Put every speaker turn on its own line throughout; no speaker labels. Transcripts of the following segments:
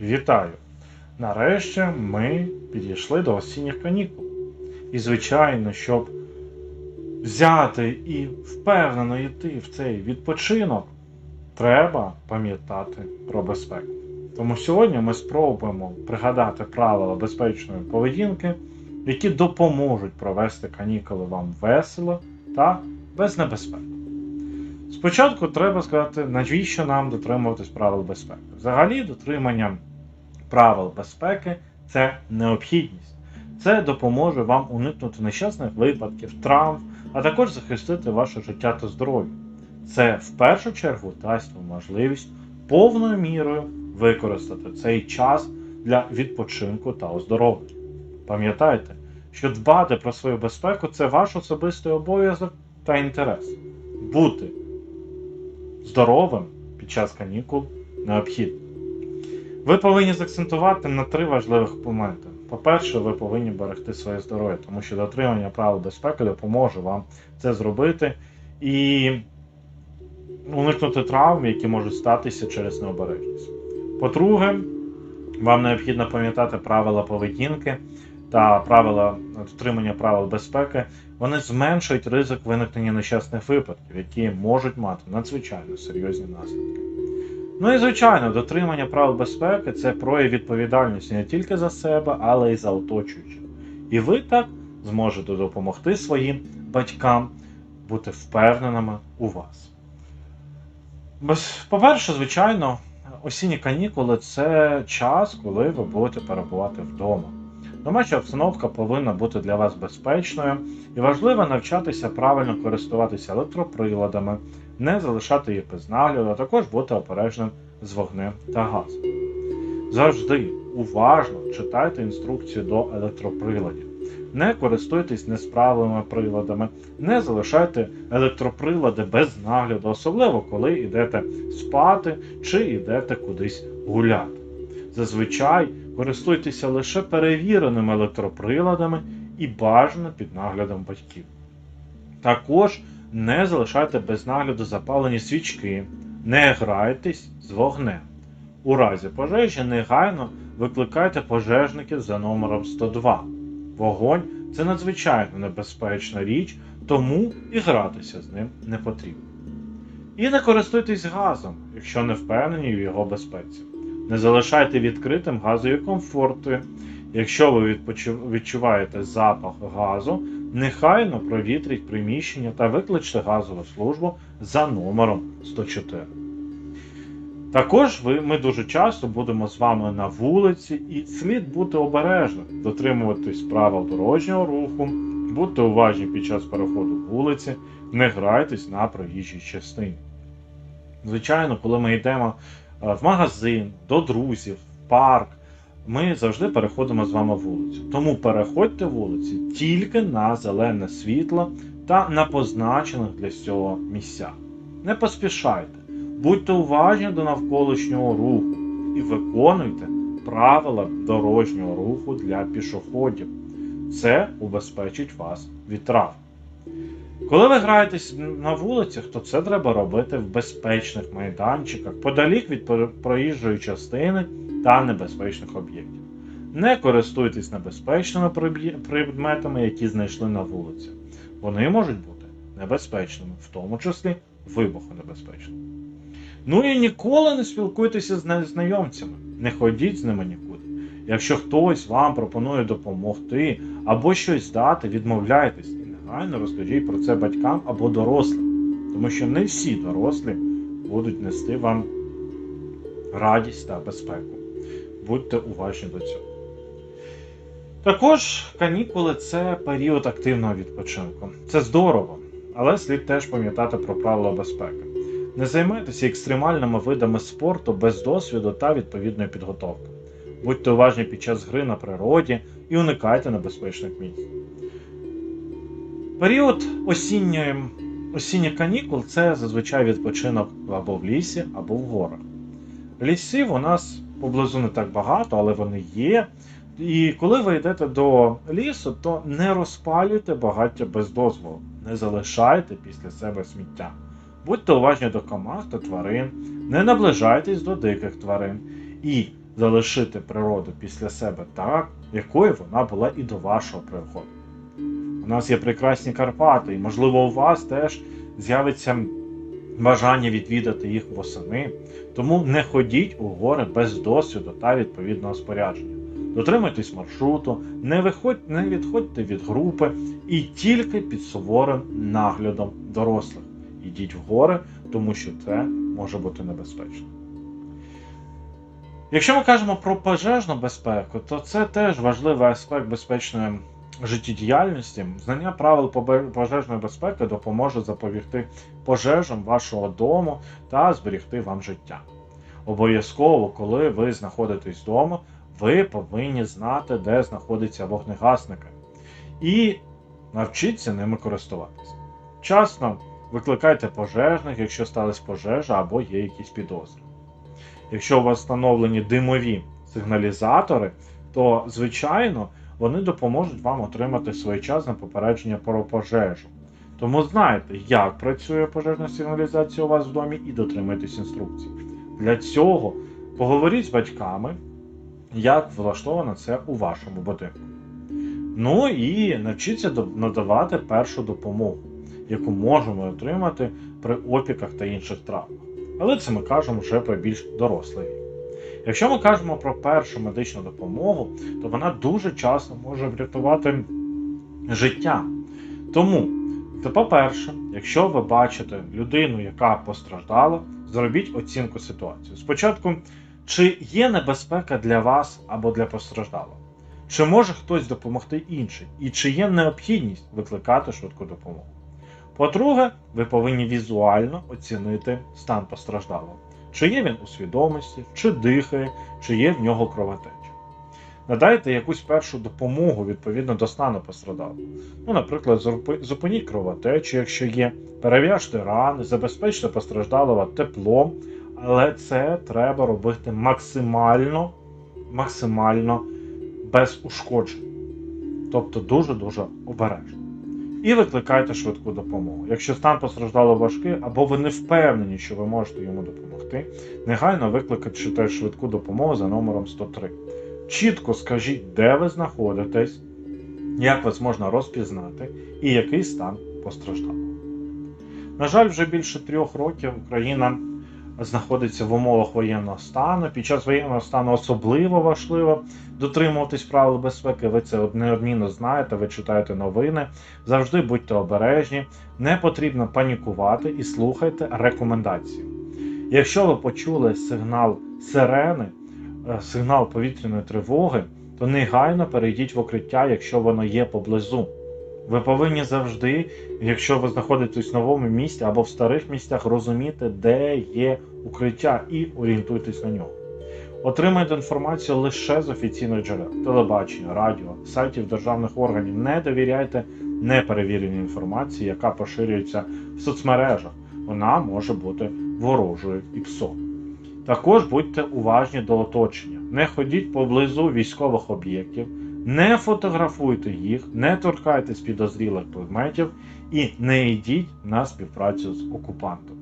Вітаю! Нарешті ми підійшли до осінніх канікул. І, звичайно, щоб взяти і впевнено йти в цей відпочинок, треба пам'ятати про безпеку. Тому сьогодні ми спробуємо пригадати правила безпечної поведінки, які допоможуть провести канікули вам весело та без небезпеки. Спочатку треба сказати, навіщо нам дотримуватись правил безпеки. Взагалі, дотримання правил безпеки це необхідність. Це допоможе вам уникнути нещасних випадків, травм, а також захистити ваше життя та здоров'я. Це в першу чергу дасть вам можливість повною мірою використати цей час для відпочинку та оздоровлення. Пам'ятайте, що дбати про свою безпеку це ваш особистий обов'язок та інтерес. Бути здоровим під час канікул необхідно. Ви повинні заакцентувати на три важливих моменти. По-перше, ви повинні берегти своє здоров'я, тому що дотримання правил безпеки допоможе вам це зробити і уникнути травм, які можуть статися через необережність. По-друге, вам необхідно пам'ятати правила поведінки та правила дотримання правил безпеки. Вони зменшують ризик виникнення нещасних випадків, які можуть мати надзвичайно серйозні наслідки. Ну і звичайно, дотримання правил безпеки це прояв відповідальності не тільки за себе, але й за оточуючих. І ви так зможете допомогти своїм батькам бути впевненими у вас. По-перше, звичайно, осінні канікули це час, коли ви будете перебувати вдома. Домашня обстановка повинна бути для вас безпечною і важливо навчатися правильно користуватися електроприладами, не залишати їх без нагляду, а також бути обережним з вогнем та газом. Завжди уважно читайте інструкцію до електроприладів. Не користуйтесь несправними приладами, не залишайте електроприлади без нагляду, особливо коли йдете спати чи йдете кудись гуляти. Зазвичай користуйтеся лише перевіреними електроприладами і бажано під наглядом батьків. Також не залишайте без нагляду запалені свічки, не грайтесь з вогнем. У разі пожежі негайно викликайте пожежників за номером 102. Вогонь це надзвичайно небезпечна річ, тому і гратися з ним не потрібно. І не користуйтесь газом, якщо не впевнені в його безпеці. Не залишайте відкритим газові комфорти. Якщо ви відчуваєте запах газу, нехайно провітріть приміщення та викличте газову службу за номером 104. Також ви, ми дуже часто будемо з вами на вулиці, і слід бути обережним, дотримуватись правил дорожнього руху, будьте уважні під час переходу вулиці, не грайтесь на проїжджій частині. Звичайно, коли ми йдемо е, в магазин, до друзів, в парк, ми завжди переходимо з вами вулицю. Тому переходьте вулиці тільки на зелене світло та на позначених для цього місцях. Не поспішайте, будьте уважні до навколишнього руху і виконуйте правила дорожнього руху для пішоходів. Це убезпечить вас від травм. Коли ви граєтесь на вулицях, то це треба робити в безпечних майданчиках, подалік від проїжджої частини та небезпечних об'єктів. Не користуйтесь небезпечними предметами, які знайшли на вулиці. Вони можуть бути небезпечними, в тому числі вибухонебезпечними. Ну і ніколи не спілкуйтеся з незнайомцями, не ходіть з ними нікуди. Якщо хтось вам пропонує допомогти або щось дати, відмовляйтесь і негайно розкажіть про це батькам або дорослим, тому що не всі дорослі будуть нести вам радість та безпеку. Будьте уважні до цього. Також канікули це період активного відпочинку. Це здорово, але слід теж пам'ятати про правила безпеки. Не займайтеся екстремальними видами спорту без досвіду та відповідної підготовки. Будьте уважні під час гри на природі і уникайте небезпечних місць. Період осінньої, осінніх канікул це зазвичай відпочинок або в лісі, або в горах. Лісів у нас поблизу не так багато, але вони є. І коли ви йдете до лісу, то не розпалюйте багаття без дозволу, не залишайте після себе сміття. Будьте уважні до комах та тварин, не наближайтесь до диких тварин і залишити природу після себе так, якою вона була і до вашого приходу. У нас є прекрасні Карпати, і, можливо, у вас теж з'явиться бажання відвідати їх восени. Тому не ходіть у гори без досвіду та відповідного спорядження. Дотримуйтесь маршруту, не, виходь, не відходьте від групи і тільки під суворим наглядом дорослих. Йдіть в гори, тому що це може бути небезпечно. Якщо ми кажемо про пожежну безпеку, то це теж важливий аспект безпечної життєдіяльності. Знання правил пожежної безпеки допоможе запобігти пожежам вашого дому та зберегти вам життя. Обов'язково, коли ви знаходитесь вдома, ви повинні знати, де знаходяться вогнегасники, і навчіться ними користуватися. Вчасно викликайте пожежних, якщо сталася пожежа або є якісь підозри. Якщо у вас встановлені димові сигналізатори, то, звичайно, вони допоможуть вам отримати своєчасне попередження про пожежу. Тому знайте, як працює пожежна сигналізація у вас в домі і дотримуйтесь інструкцій. Для цього поговоріть з батьками, як влаштовано це у вашому будинку. Ну і навчіться надавати першу допомогу, яку можемо отримати при опіках та інших травмах. Але це ми кажемо вже про більш дорослий. Якщо ми кажемо про першу медичну допомогу, то вона дуже часто може врятувати життя. Тому, то, по-перше, якщо ви бачите людину, яка постраждала, зробіть оцінку ситуації. Спочатку, чи є небезпека для вас або для постраждалого? Чи може хтось допомогти інший? І чи є необхідність викликати швидку допомогу? По-друге, ви повинні візуально оцінити стан постраждалого. Чи є він у свідомості, чи дихає, чи є в нього кровотеча. Надайте якусь першу допомогу відповідно до стану постраждалого. Ну, наприклад, зупиніть кровотечу, якщо є, перев'яжте рани, забезпечте постраждалого теплом, але це треба робити максимально, максимально без ушкоджень. Тобто дуже-дуже обережно. І викликайте швидку допомогу. Якщо стан постраждало важкий, або ви не впевнені, що ви можете йому допомогти, негайно викликайте швидку допомогу за номером 103. Чітко скажіть, де ви знаходитесь, як вас можна розпізнати і який стан постраждав. На жаль, вже більше трьох років Україна знаходиться в умовах воєнного стану. Під час воєнного стану особливо важливо дотримуватись правил безпеки. Ви це неодмінно знаєте, ви читаєте новини. Завжди будьте обережні, не потрібно панікувати і слухайте рекомендації. Якщо ви почули сигнал сирени, е, сигнал повітряної тривоги, то негайно перейдіть в укриття, якщо воно є поблизу. Ви повинні завжди, якщо ви знаходитесь в новому місті або в старих місцях, розуміти, де є укриття, і орієнтуйтесь на нього. Отримайте інформацію лише з офіційних джерел: телебачення, радіо, сайтів державних органів. Не довіряйте неперевіреній інформації, яка поширюється в соцмережах. Вона може бути ворожою і псом. Також будьте уважні до оточення. Не ходіть поблизу військових об'єктів, не фотографуйте їх, не торкайтесь підозрілих предметів і не йдіть на співпрацю з окупантом.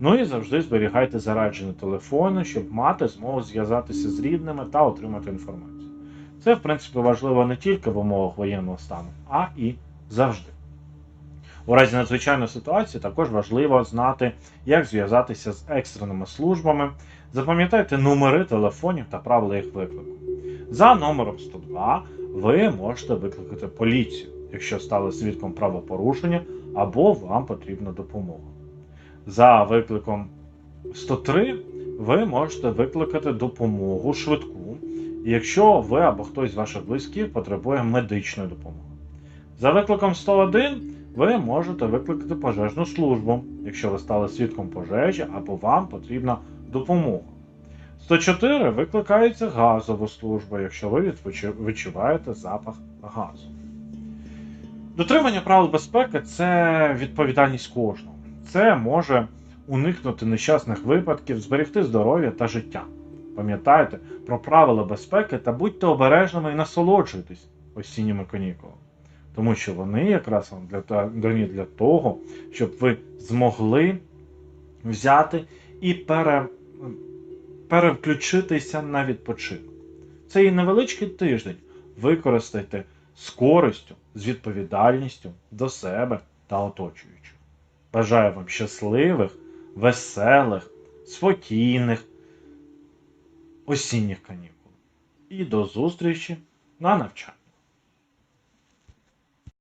Ну і завжди зберігайте заряджені телефони, щоб мати змогу зв'язатися з рідними та отримати інформацію. Це, в принципі, важливо не тільки в умовах воєнного стану, а і завжди. У разі надзвичайної ситуації також важливо знати, як зв'язатися з екстреними службами. Запам'ятайте номери телефонів та правила їх виклику. За номером 102 ви можете викликати поліцію, якщо стали свідком правопорушення або вам потрібна допомога. За викликом 103 ви можете викликати допомогу швидку, якщо ви або хтось з ваших близьких потребує медичної допомоги. За викликом 101 ви можете викликати пожежну службу, якщо ви стали свідком пожежі або вам потрібна допомога. 104 викликається газову службу, якщо ви відчуваєте запах газу. Дотримання правил безпеки це відповідальність кожного. Це може уникнути нещасних випадків, зберегти здоров'я та життя. Пам'ятайте про правила безпеки та будьте обережними і насолоджуйтесь осінніми канікулами. Тому що вони якраз вам для, для того, щоб ви змогли взяти і пере, перевключитися на відпочинок. Цей невеличкий тиждень використайте з користю, з відповідальністю до себе та оточуючих. Бажаю вам щасливих, веселих, спокійних осінніх канікул. І до зустрічі на навчанні.